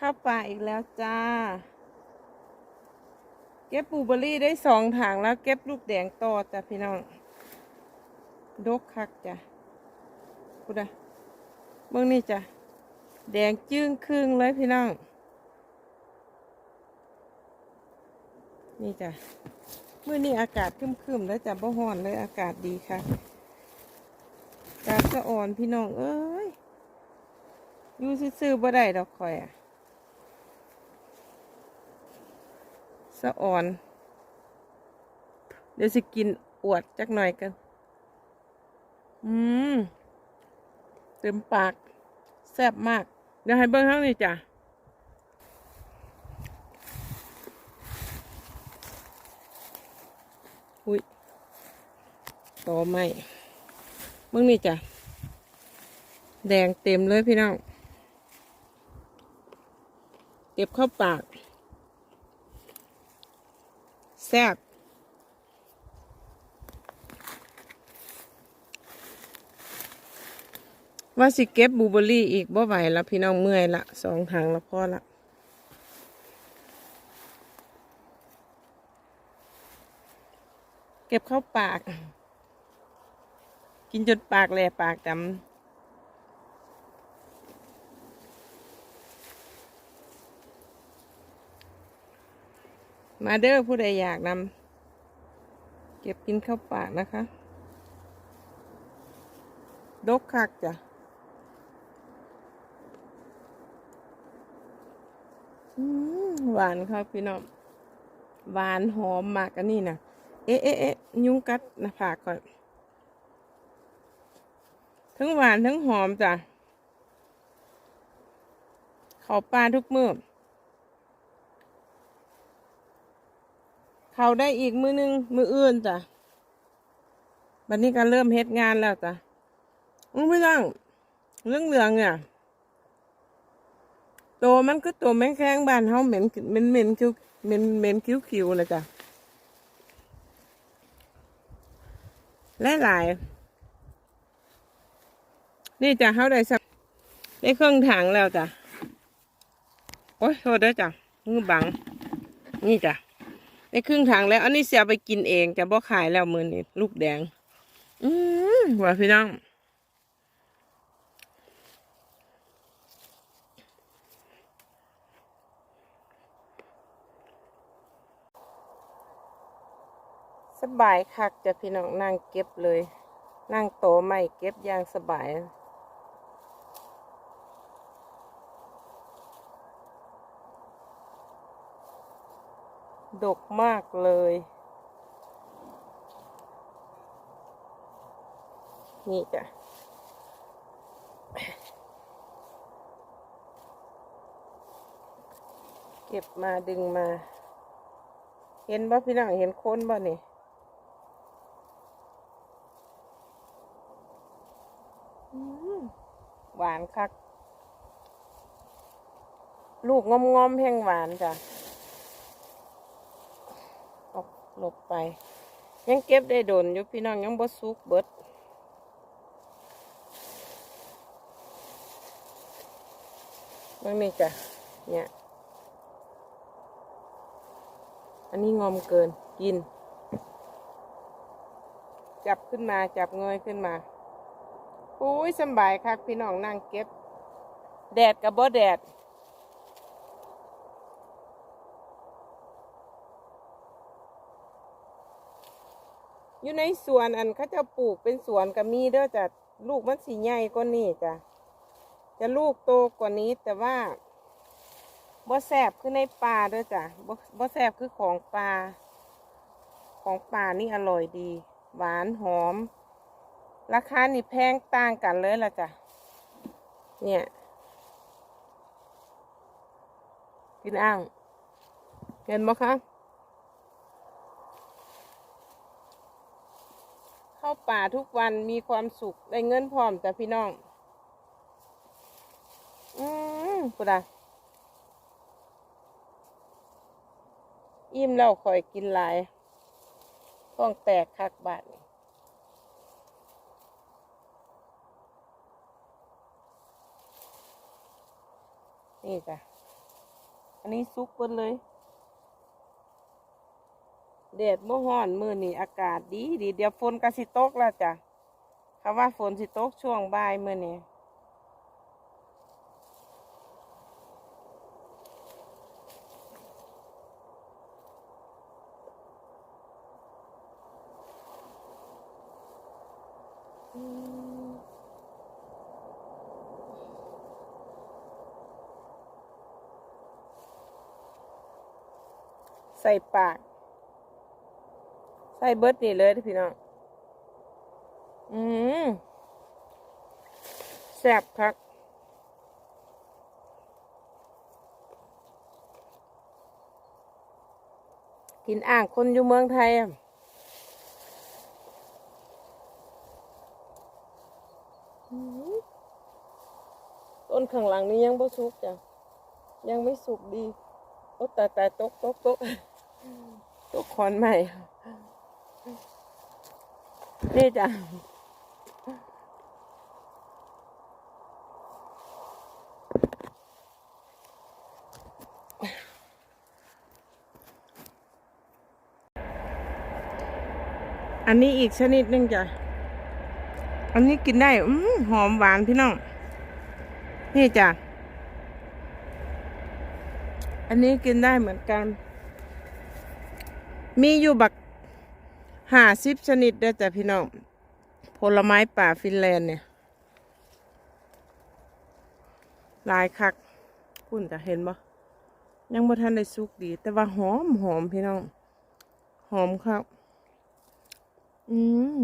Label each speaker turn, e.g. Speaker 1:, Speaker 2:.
Speaker 1: เข้าป่าอีกแล้วจ้า เก็บปูเบอรี่ได้สองถังแล้วเก็บลูกแดงต่อจ้ะพี่น้อง ดกคักจ้ะพูดอะเบื้องนี่จ้ะ แดงจึ้งครึ่งเลยพี่น้อง นี่จ้ะเมื่อนี้อากาศครึมๆแล้วจ้ะบ่ฮ้อนเลยอากาศดีค่ะอากาศสะอ่อนพี่น้องเอ้ยอยู่ซื่อๆบ่ได้ดอกข่อยอะ สะอ่อน เดี๋ยวสิกินอวดจักหน่อยกัน อืม เต็มปาก แซ่บมาก เดี๋ยวให้เบิ้งข้างนี้จ้ะอุ้ยต่อไม่เบิ้งนี่จ้ะ แดงเต็มเลยพี่น้อง เก็บเข้าปาก แซ่บว่าสิเก็บบูเบอรี่อีกบ่ไหวแล้วพี่น้องเมื่อยละสองถังแล้วพอละเก็บเข้าปาก กินจนปากแหลปากจำ มาเด้อผู้ใดอยากนำเก็บกินเข้าปากนะคะ ดกคักจ้ะอืมหวานครับพี่น้องหวานหอมมากอันนี้นะเอ๊ะเอ๊ะเอ๊ะยุงกัดนะผากก่อนทั้งหวานทั้งหอมจ้ะเขาปลาทุกมื้อ เขาได้อีกมือนึงมืออื่นจ้ะบัดนี้ก็เริ่มเฮ็ดงานแล้วจ้ะอือไม่ต้องเรื่องเหลืองเนี่ยโตมันก็โตแมงแข้งบานเฮาเหม็นเหม็นเหม็นคิ้วเหม็นเหม็นคิ้วคิ้วเลยจ้ะและหลาย นี่จ้ะเฮาได้สักได้เครื่องถังแล้วจ้ะโอ้ยโทษด้วยจ้ะมือบัง นี่จ้ะ ได้ครึ่งทางแล้ว อันนี้เสียไปกินเองจะบ่ขายแล้วมือนี่ลูกแดง อืมว่าพี่น้องสบายคักจะพี่น้องนั่งเก็บเลย นั่งโตไม่เก็บอย่างสบาย ดกมากเลย นี่จ้ะ เก็บมาดึงมา เห็นบ่พี่น้องเห็นโคนบ่นี่หวานคัก ลูกงอมงอมๆแห้งหวานจ้ะ ออกห ลบไป ยังเก็บได้โดนอยู่พี่น้องยังบ่สุกเบิดมันนี่จ้ะเนี่ย อันนี้งอมเกินกิน จับขึ้นมาจับเงยขึ้นมาโอ้ยสบายครับพี่น้องนั่งเก็บ แดดกับบ่แดด อยู่ในสวนอันเขาจะปลูกเป็นสวนก็มีเด้อจ้ะลูกมันสีใหญ่กว่านี้จ้ะจะลูกโตกว่านี้แต่ว่าบ่แสบคือในป่าเด้อจ้ะบ่บ่แสบคือของป่าของป่านี่อร่อยดี หวานหอม ราคานี่แพงต่างกันเลยล่ะจ้ะเนี่ยกินอ่างเห็นไหมคะ เข้า ป่าทุกวันมีความสุขได้เงินพร้อมจ้ะพี่น้อง อืมกูดาอิ่มแล้วคอยกินหลายต้องแตกคักบาทนี่นี่จ้ะ อันนี้ซุกเบิดเลย แดดเมื่อฮ้อนมือนี่อากาศดีดีเดี๋ยวฝนก็สิตกแล้วจ้ะคำว่าฝนสิตกช่วงบ่ายมือนี่ใส่ปาก ใส่เบิร์ดนี่เลยพี่น้อง อืมแซ่บคักกินอ่างคนอยู่เมืองไทยอะอืมต้นข้างหลังนี้ยังบ่สุกจ้ะ ยังไม่สุกดี โอ้ตายตายตกตกตกตกคอนใหม่ นี่จ้ะอันนี้อีกชนิดนึงจ้ะ อันนี้กินได้อืมหอมหวานพี่น้อง นี่จ้ะ อันนี้กินได้เหมือนกัน มีอยู่บัก ห้าสิบชนิดได้จ้ะพี่น้อง ผลไม้ป่าฟินแลนด์เนี่ย ลายคักคุณจะเห็นบ่ยังบ่ทันได้สุกดี แต่ว่าหอมหอมพี่น้อง หอมครับ อืม